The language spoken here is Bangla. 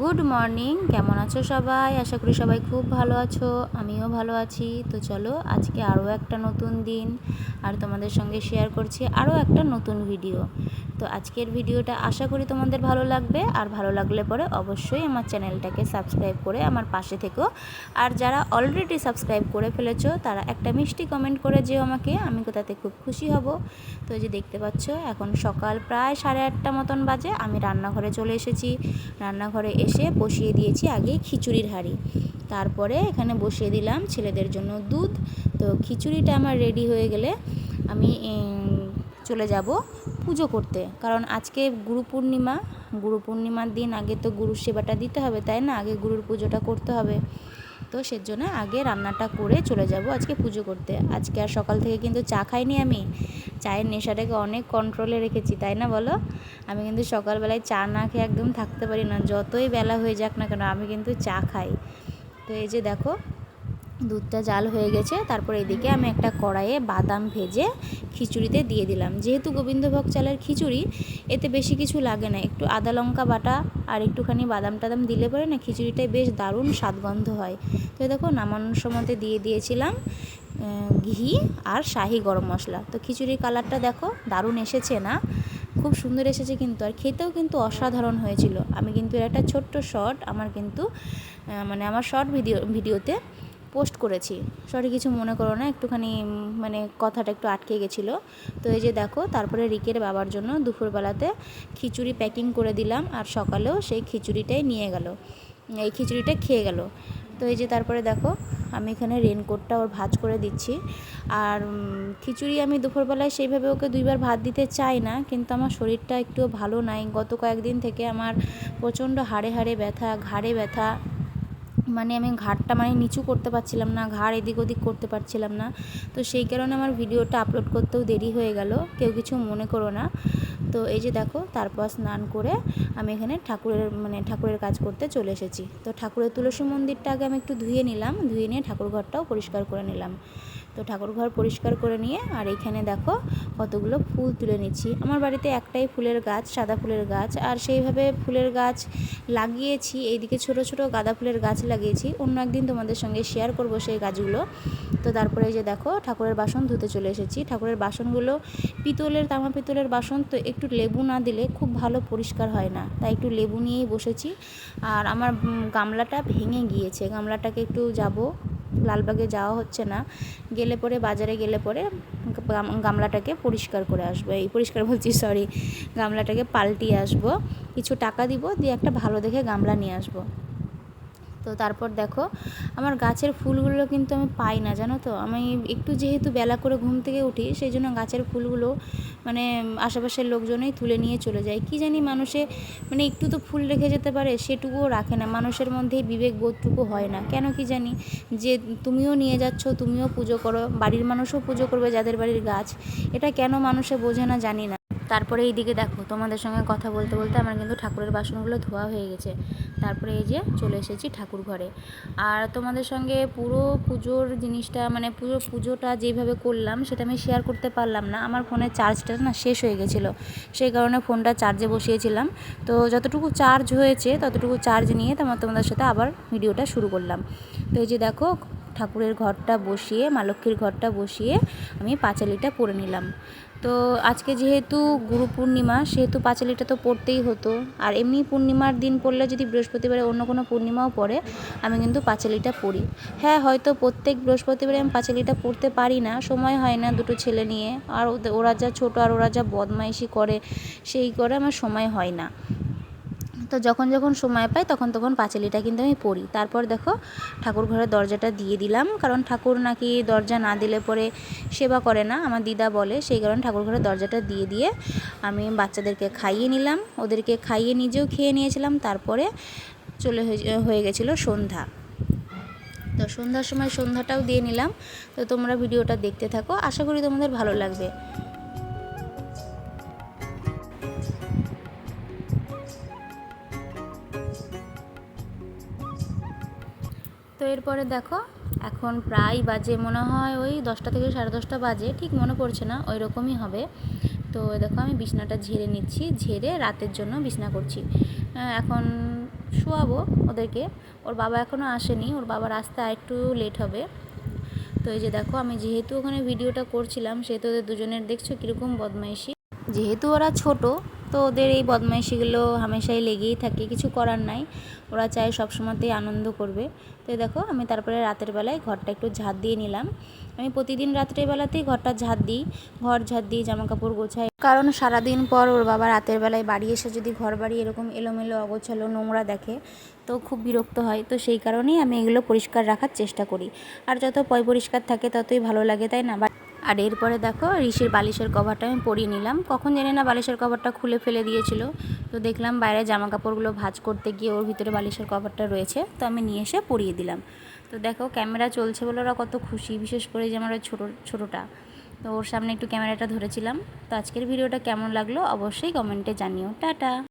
গুড মর্নিং কেমন আছো সবাই? আশা করি সবাই খুব ভালো আছো। আমিও ভালো আছি। তো চলো, আজকে আরও একটা নতুন দিন। আর তোমাদের সঙ্গে শেয়ার করছি আরও একটা নতুন ভিডিও তো আজকের ভিডিওটা আশা করি তোমাদের ভালো লাগবে। আর ভালো লাগলে পরে অবশ্যই আমার চ্যানেলটাকে সাবস্ক্রাইব করে আমার পাশে থেকো। আর যারা অলরেডি সাবস্ক্রাইব করে ফেলেছো, তারা একটা মিষ্টি কমেন্ট করে যেও আমাকে, আমি তাতে খুব খুশি হব। তো যে দেখতে পাচ্ছ, এখন সকাল প্রায় সাড়ে আটটা মতন বাজে, আমি রান্নাঘরে চলে এসেছি। রান্নাঘরে এসে বসিয়ে দিয়েছি আগে খিচুড়ির হাঁড়ি। তারপরে এখানে বসিয়ে দিলাম ছেলেদের জন্য দুধ। তো খিচুড়িটা আমার রেডি হয়ে গেলে আমি চলে যাব পুজো করতে। কারণ আজকে গুরু পূর্ণিমা, গুরু পূর্ণিমার দিন আগে তো গুরুর সেবাটা দিতে হবে, তাই না? আগে গুরুর পুজোটা করতে হবে। তো সেজন্য আগে রান্নাটা করে চলে যাব আজকে পুজো করতে। আজকে আর সকাল থেকে কিন্তু চা খাইনি আমি। চায়ের নেশাটাকে অনেক কন্ট্রোলে রেখেছি, তাই না বলো? আমি কিন্তু সকালবেলায় চা না খেয়ে একদম থাকতে পারি না। যতই বেলা হয়ে যাক না কেন, আমি কিন্তু চা খাই। তো এই যে দেখো দুধটা জাল হয়ে গেছে। তারপর এদিকে আমি একটা কড়াইয়ে বাদাম ভেজে খিচুড়িতে দিয়ে দিলাম। যেহেতু গোবিন্দভোগ চালের খিচুড়ি, এতে বেশি কিছু লাগে না। একটু আদা লঙ্কা বাটা আর একটুখানি বাদাম টাদাম দিলে পরে না খিচুড়িটাই বেশ দারুণ স্বাদগন্ধ হয়। তো দেখো, নামানোর সময়তে দিয়ে দিয়েছিলাম ঘি আর শাহি গরম মশলা। তো খিচুড়ির কালারটা দেখো, দারুণ এসেছে না? খুব সুন্দর এসেছে কিন্তু, আর খেতেও কিন্তু অসাধারণ হয়েছিল। আমি কিন্তু একটা ছোট্ট শর্ট আমার কিন্তু মানে আমার শর্ট ভিডিও ভিডিওতে পোস্ট করেছি। সরি, কিছু মনে করো না, একটুখানি মানে কথাটা একটু আটকে গেছিল। তো এই যে দেখো, তারপরে রিকের বাবার জন্য দুপুরবেলাতে খিচুড়ি প্যাকিং করে দিলাম আর সকালেও সেই খিচুড়িটাই নিয়ে গেল। এই খিচুড়িটা খেয়ে গেল। তো এই যে তারপরে দেখো, আমি এখানে রেনকোটটা ওর ভাজ করে দিচ্ছি। আর খিচুড়ি আমি দুপুরবেলায় সেইভাবে ওকে দুইবার ভাত দিতে চাই না, কিন্তু আমার শরীরটা একটুও ভালো নাই। গত কয়েকদিন থেকে আমার প্রচণ্ড হাড়ে হাড়ে ব্যথা, ঘাড়ে ব্যথা মানে আমি ঘাড়টা মানে নিচু করতে পারছিলাম না, ঘাড় এদিক ওদিক করতে পারছিলাম না। তো সেই কারণে আমার ভিডিওটা আপলোড করতেও দেরি হয়ে গেল, কেউ কিছু মনে করো না। তো এই যে দেখো, তারপর স্নান করে আমি এখানে ঠাকুরের মানে ঠাকুরের কাজ করতে চলে এসেছি। তো ঠাকুরের তুলসী মন্দিরটা আগে আমি একটু ধুয়ে নিলাম, ধুয়ে নিয়ে ঠাকুর ঘরটাও পরিষ্কার করে নিলাম। তো ঠাকুর ঘর পরিষ্কার করে নিয়ে, আর এইখানে দেখো কতগুলো ফুল তুলে নিচ্ছি। আমার বাড়িতে একটাই ফুলের গাছ, সাদা ফুলের গাছ, আর সেইভাবে ফুলের গাছ লাগিয়েছি। এইদিকে ছোট ছোট গাঁদা ফুলের গাছ লাগিয়েছি। অন্য একদিন তোমাদের সঙ্গে শেয়ার করব সেই গাছগুলো। তো তারপরে যে দেখো ঠাকুরের বাসন ধুতে চলে এসেছি। ঠাকুরের বাসনগুলো পিতলের, তামা পিতলের বাসন, তো একটু লেবু না দিলে খুব ভালো পরিষ্কার হয় না। তাই একটু লেবু নিয়েই বসেছি। আর আমার গামলাটা ভেঙে গিয়েছে। গামলাটাকে একটু যাব। লালবাগে যাওয়া হচ্ছে না। গেলে পরে, বাজারে গেলে পরে গামলাটাকে পরিষ্কার করে আসব। এই পরিষ্কার বলছি সরি গামলাটাকে পাল্টিয়ে আসব। কিছু টাকা দিব, দিয়ে একটা ভালো দেখে গামলা নিয়ে আসব। তো তারপর দেখো, আমার গাছের ফুলগুলো কিন্তু আমি পাই না, জানো তো? আমি একটু যেহেতু বেলা করে ঘুম থেকে উঠি সেই জন্য গাছের ফুলগুলো মানে আশেপাশের লোকজনেই তুলে নিয়ে চলে যায়। কি জানি মানুষে মানে একটু তো ফুল রেখে যেতে পারে, সেটুকুও রাখে না। মানুষের মধ্যে বিবেক বোধটুকু হয় না। কেন কি জানি? যে তুমিও নিয়ে যাচ্ছ, তুমিও পুজো করো, বাড়ির মানুষও পুজো করবে যাদের বাড়ির গাছ। এটা কেন মানুষে বোঝে না জানি না। তারপরে এইদিকে দেখো, তোমাদের সঙ্গে কথা বলতে বলতে আমার কিন্তু ঠাকুরের বাসনগুলো ধোয়া হয়ে গেছে। তারপরে এই যে চলে এসেছি ঠাকুর ঘরে। আর তোমাদের সঙ্গে পুরো পুজোর জিনিসটা মানে পুরো পুজোটা যেভাবে করলাম, সেটা আমি শেয়ার করতে পারলাম না। আমার ফোনের চার্জটা না শেষ হয়ে গেছিল। সেই কারণে ফোনটা চার্জে বসিয়েছিলাম। তো যতটুকু চার্জ হয়েছে, ততটুকু চার্জ নিয়ে তোমার তোমাদের সাথে আবার ভিডিওটা শুরু করলাম। তো এই যে দেখো ঠাকুরের ঘরটা বসিয়ে, মা লক্ষ্মীর ঘরটা বসিয়ে আমি পাঁচালিটা পরে নিলাম। তো আজকে যেহেতু গুরু পূর্ণিমা, সেহেতু পাঁচালিটা তো পড়তেই হতো। আর এমনি পূর্ণিমার দিন পড়লে যদি বৃহস্পতিবারে অন্য কোনো পূর্ণিমাও পড়ে, আমি কিন্তু পাঁচালিটা পড়ি। হ্যাঁ হয়তো প্রত্যেক বৃহস্পতিবারে আমি পাঁচালিটা পড়তে পারি না, সময় হয় না দুটো ছেলে নিয়ে। আর ওরা যা ছোটো আর ওরা যা বদমাইশি করে, সেই করে আমার সময় হয় না। তো যখন যখন সময় পাই তখন তখন পাঁচালিটা কিন্তু আমি পড়ি। তারপর দেখো ঠাকুর ঘরের দরজাটা দিয়ে দিলাম, কারণ ঠাকুর নাকি দরজা না দিলে পরে সেবা করে না। আমার দিদা বলে, সেই কারণে ঠাকুর ঘরের দরজাটা দিয়ে দিয়ে আমি বাচ্চাদেরকে খাইয়ে নিলাম। ওদেরকে খাইয়ে নিজেও খেয়ে নিয়েছিলাম, তারপরে চলে হয়ে গেছিল সন্ধ্যা। তো সন্ধ্যার সময় সন্ধ্যাটাও দিয়ে নিলাম। তো তোমরা ভিডিওটা দেখতে থাকো। আশা করি তোমাদের ভালো লাগবে। তো এরপরে দেখো, এখন প্রায় বাজে মনে হয় ওই দশটা থেকে সাড়ে দশটা বাজে, ঠিক মনে পড়ছে না ওই রকমই হবে। তো দেখো আমি বিছনাটা ঝেড়ে নিচ্ছি, ঝেড়ে রাতের জন্য বিছনা করছি। এখন শোয়াবো ওদেরকে, ওর বাবা এখনও আসেনি, ওর বাবার আসতে আর একটু লেট হবে। তো এই যে দেখো, আমি যেহেতু ওখানে ভিডিওটা করছিলাম, সেহেতু ওদের দুজনের দেখছ কীরকম বদমাইশি। যেহেতু ওরা ছোট তো ওদের এই বদমাইশিগুলো হামেশাই লেগেই থাকে, কিছু করার নাই। ওরা চায় সবসময়তেই আনন্দ করবে। তো দেখো, আমি তারপরে রাতের বেলায় ঘরটা একটু ঝাঁট দিয়ে নিলাম। আমি প্রতিদিন রাত্রের বেলাতেই ঘরটা ঝাঁট দিই, ঘর ঝাঁট দিই জামা কাপড় গোছাই। কারণ সারাদিন পর ওর বাবা রাতের বেলায় বাড়ি এসে যদি ঘর বাড়ি এরকম এলোমেলো, অগোছালো নোংরা দেখে, তো খুব বিরক্ত হয়। তো সেই কারণেই আমি এগুলো পরিষ্কার রাখার চেষ্টা করি। আর যত পয় পরিষ্কার থাকে ততই ভালো লাগে, তাই না? আর এরপরে দেখো ঋষির বালিশের কভারটা আমি পরিয়ে নিলাম। কখন জানি না বালিশের কভারটা খুলে ফেলে দিয়েছিল। তো দেখলাম বাইরে জামা কাপড়গুলো ভাজ করতে গিয়ে ওর ভিতরে বালিশের কভারটা রয়েছে। তো আমি নিয়ে এসে পরিয়ে দিলাম। তো দেখো ক্যামেরা চলছে বলে ওরা কত খুশি, বিশেষ করে যে আমার ছোটো, ছোটোটা। তো ওর সামনে একটু ক্যামেরাটা ধরেছিলাম। তো আজকের ভিডিওটা কেমন লাগল অবশ্যই কমেন্টে জানিও। টাটা!